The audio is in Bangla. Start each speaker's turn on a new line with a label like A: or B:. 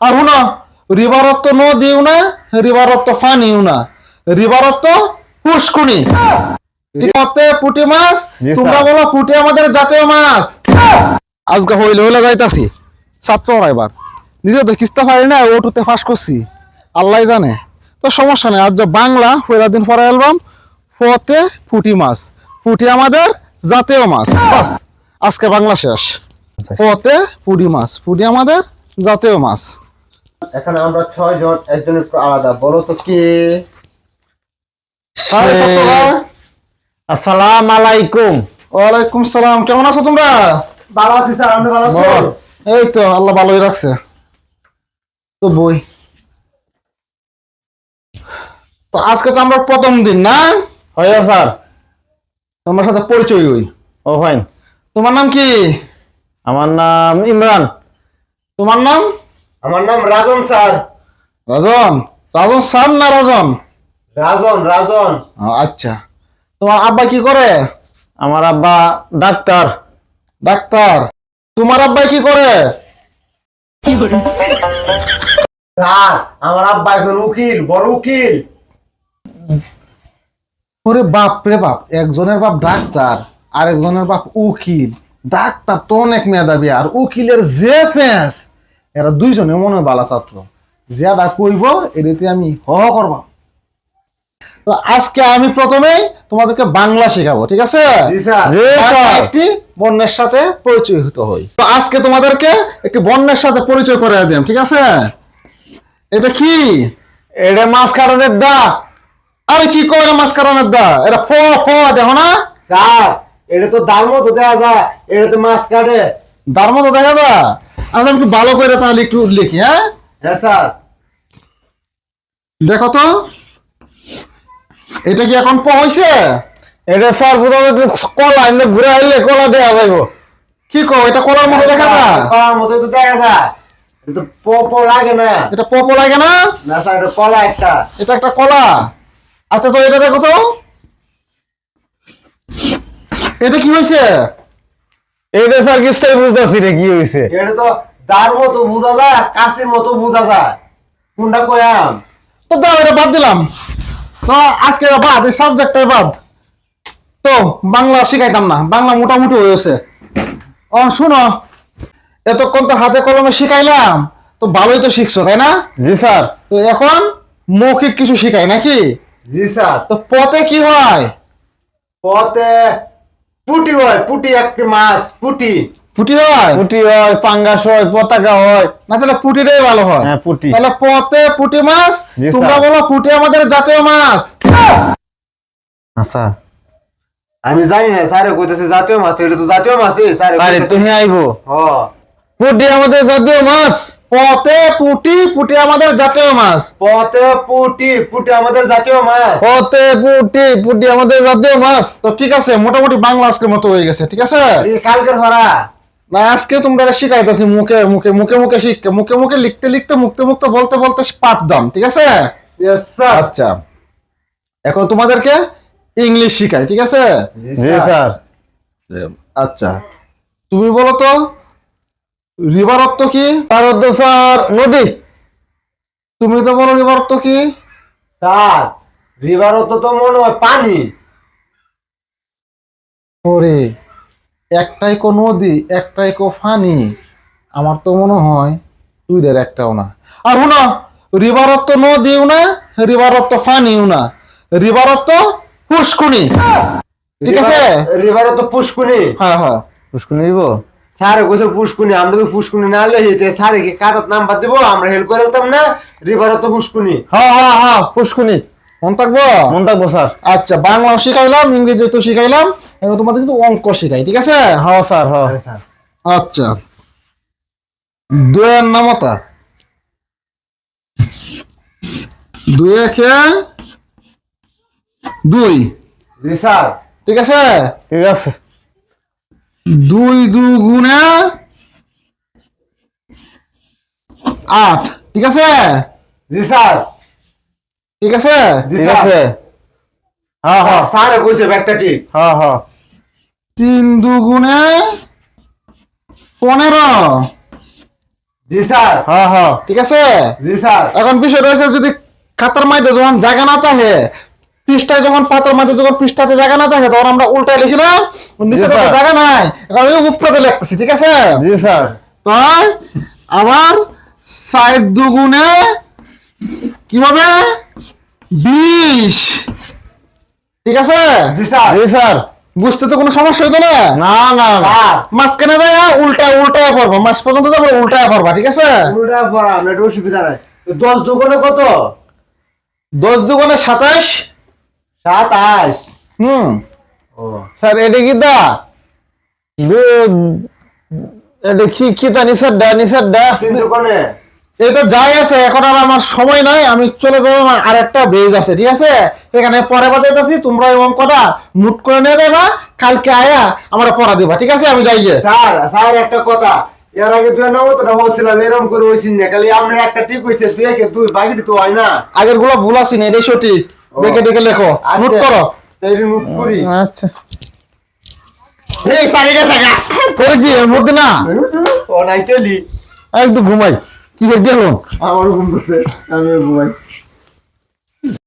A: আর শুনো রিভারত তো নদীও না রিভারত তো পানিও না। রিভারত তো পুষ্কুনি পুঁটি মাছ তোমরা বলো পুঁটি আমাদের জাতীয় মাছ। আজকে হইলে হইলে যাইতাছি ছাত্ররা এবার। নিজে তো কিস্তা পারি না ওটুতে ফাঁস করছি। আল্লাহ জানে। তো সমস্যা নেই আর যে বাংলা পয়লা দিন পরে অ্যালবাম ফতে পুঁটি মাছ। পুঁটি আমাদের জাতীয় মাছ। বাস আজকে বাংলা শেষ। ফতে পুঁটি মাছ। পুঁটি আমাদের জাতীয় মাছ।
B: এখানে আমরা ছয় জন একজনের আলাদা। বলো তো কে?
C: আসসালাম আলাইকুম
A: ওয়ালাইকুম সালাম। কেমন আছো তোমরা?
B: ভালো আছি স্যার আপনি ভালো।
A: এই তো আল্লাহ ভালোই রাখছে। তো বই। তো আজকে তো আমরা প্রথম দিন না?
C: হয় স্যার।
A: তোমার সাথে পরিচয় হই।
C: ও ফাইন।
A: তোমার নাম কি?
C: আমার নাম ইমরান।
A: তোমার নাম?
B: আমার নাম রাজন স্যার।
A: রাজন? রাজন সান না রাজন?
B: রাজন রাজন।
A: আচ্ছা। তোমার আব্বা কি করে?
C: আমার আব্বা ডাক্তার।
A: ডাক্তার? তোমার আব্বা কি করে?
B: স্যার আমার আব্বা এখন উকিল বড় উকিল।
A: ওরে বাপ রে বাপ একজনের বাপ ডাক্তার আর একজনের বাপ উকিল। ডাক্তার তো অনেক মেধাবী আর উকিলের যে ফেস এরা দুইজনে মনে বালা ছাত্র। যেটা কইব এটাতে আমি হ করব। তো আজকে আমি প্রথমেই তোমাদেরকে বাংলা শেখাবো ঠিক আছে?
B: জি স্যার।
C: জি
A: একটি বন্যের সাথে পরিচয় হতে হয় তো আজকে তোমাদেরকে একটি বন্যের সাথে পরিচয় করে দিলাম ঠিক আছে? এটা কি?
C: এটা মাছ কারণের দা।
A: আরে কি করে মাছ কারণের দা? এটা ফ ফ দেখো না।
B: স্যার এটা তো দাম মতো দেওয়া যায়। এটা তো মাছ কাটে
A: তার মতো দেখা যা আমি একটু ভালো করে তাহলে একটু লিখি হ্যাঁ?
B: হ্যাঁ স্যার।
A: দেখো তো এটা কি এখন প হইছে?
C: এটা স্যার প্রথমে কলা এমনি ঘুরে আইলে কলা দেওয়া যাইব।
A: কি কো এটা কলার মতো দেখা না
B: কলার মতো তো দেখা যায়। এটা তো প প লাগে না।
A: এটা প প লাগে না?
B: না স্যার এটা কলা একটা।
A: এটা একটা কলা। আচ্ছা তো এটা দেখো তো। এটা কি হয়েছে
C: এইটা স্যার কিছুটাই বুঝতেছি রে কি হয়েছে
B: এটা তো দার মতো বোঝা যায় কাশির মতো বোঝা যায়। কোনটা কয়াম?
A: তো দাও এটা বাদ দিলাম। তো আজকে এটা বাদ এই সাবজেক্টটাই বাদ। তো বাংলা শিখাইতাম না বাংলা মোটামুটি হয়েছে ও শুনো এতক্ষণ তো হাতে কলমে শিখাইলাম তো ভালোই তো শিখছো তাই না?
C: জি স্যার।
A: তো এখন মৌখিক কিছু শিখাই নাকি?
B: জি স্যার।
A: তো পথে কি হয়?
B: পথে পুটি হয় পুটি একটি মাছ পুটি।
A: পুটি হয়?
C: পুটি হয় পাঙ্গাস হয় পতাকা হয়।
A: না তাহলে পুটিটাই ভালো হয়।
C: হ্যাঁ পুটি।
A: তাহলে পথে পুটি মাছ তোমরা বলো পুটি আমাদের জাতীয় মাছ।
C: আচ্ছা
B: আমি জানি না স্যারে কইতেছে জাতীয় মাছ এটা তো জাতীয় মাছই স্যারে
C: তুমি আইবো।
B: হ।
C: পুটি আমাদের জাতীয় মাছ।
A: পথে পুটি পুটি আমাদের জাতীয় মাছ।
B: পথে পুটি পুটি আমাদের জাতীয় মাছ।
C: হতে পুটি পুটি আমাদের জাতীয় মাছ।
A: তো ঠিক আছে মোটামুটি বাংলা আজকের মতো হয়ে গেছে ঠিক আছে?
B: কালকে ধরা
A: না আজকে তোমরা শিখাইতেছি মুখে মুখে মুখে মুখে শিখতে মুখে মুখে লিখতে লিখতে মুখতে মুখতে বলতে বলতে পাঠ দাম ঠিক আছে?
B: ইয়েস স্যার
A: আচ্ছা। এখন তোমাদেরকে ইংলিশ শিখাই ঠিক আছে?
C: জি স্যার
A: আচ্ছা। তুমি বলো তো রিভার অর্থ কি?
C: তার অর্থ স্যার নদী।
A: তুমি তো বলো রিভার অর্থ কি?
B: স্যার রিভার তো তো মনে হয় পানি।
A: ওরে একটাই কো নদী একটাই কো ফানি। আমার তো মনে হয় দুইটার একটাও না। আর শুনো রিভার অর্থ নদীও না রিভার অর্থ ফানিও না। রিভার অর্থ পুষ্কুনি। ঠিক আছে?
B: রিভার তো পুষ্কুনি।
A: হ্যাঁ হ্যাঁ।
C: পুষ্কুনি দিব
B: স্যারে কইছে পুষ্কুনি আমরা তো পুষ্কুনি না লইতে স্যারে কি কাটাত নাম্বার দিব আমরা হেল্প করে দিতাম না রিভার তো পুষ্কুনি
C: হ্যাঁ হ্যাঁ হ্যাঁ পুষ্কুনি
A: মন থাকব?
C: মন থাকব স্যার।
A: আচ্ছা বাংলা শিখাইলাম ইংরেজি তো শিখাইলাম এবার তোমাদের কিন্তু অঙ্ক শিখাই ঠিক আছে?
C: হ্যাঁ স্যার হ্যাঁ।
A: আচ্ছা। দুয়ের নামতা দুই একে দুই।
B: স্যার।
A: ঠিক আছে?
C: ঠিক আছে।
A: দুই দু গুণে আট। ঠিক আছে?
B: জি স্যার।
A: ঠিক আছে?
C: ঠিক আছে। হ্যাঁ হ্যাঁ।
B: স্যারে কইছে ব্যাগটা ঠিক।
C: হ্যাঁ হ্যাঁ।
A: তিন দু গুণে পনেরো।
B: জি স্যার।
C: হ্যাঁ হ্যাঁ।
A: ঠিক আছে?
B: জি স্যার।
A: এখন বিষয় রয়েছে যদি খাতার মধ্যে যখন জায়গা না থাকে পৃষ্ঠায় যখন পাতার মধ্যে যখন পৃষ্ঠাতে জায়গা না থাকে তখন আমরা উল্টায় লিখি না। নিচে। জায়গা নাই। এখন আমি লিখতেছি ঠিক আছে?
C: জি স্যার।
A: তাই সাইড দুগুণে কি হবে বিশ। ঠিক আছে?
B: জি স্যার।
C: জি স্যার।
A: বুঝতে তো কোনো সমস্যা হইতো না?
C: না না
A: মাঝখানে যায় উল্টা উল্টায় পড়ব মাঝ পর্যন্ত যাব উল্টায় পড়বা ঠিক আছে?
B: পড়া আমরা একটু অসুবিধা নাই। দশ দোকানে কত?
A: দশ দুগুণে সাতাশ।
B: সাতাশ।
A: হুম।
C: স্যার এটা কি দা? এটা কি কি তা
B: দোকানে।
A: এটা যাই আছে এখন আর আমার সময় নাই আমি চলে যাব আমার আরেকটা বেজ আছে ঠিক আছে? এখানে পরে বাজাইতেছি তোমরা এবং কটা মুট করে নিয়ে যাবা কালকে আয়া আমরা পড়া দিবা ঠিক আছে? আমি যাই গিয়ে।
B: স্যার স্যার একটা কথা। এর আগে তুই না তো হচ্ছিলাম এরকম করে হয়েছিস না খালি আমরা একটা ঠিক হয়েছে তুই একে তুই বাকিটি তো হয় না।
A: আগেরগুলো ভুল আছি না এটাই সঠিক। দেখে দেখে লেখো নোট
B: আচ্ছা, নোট করি।
C: আচ্ছা।
B: এই সারিটা থাকা?
C: করেছি এর মধ্যে না?
B: ও
C: একটু ঘুমাই। কি করে গেল?
B: আমার ঘুম ধরছে আমি ঘুমাই।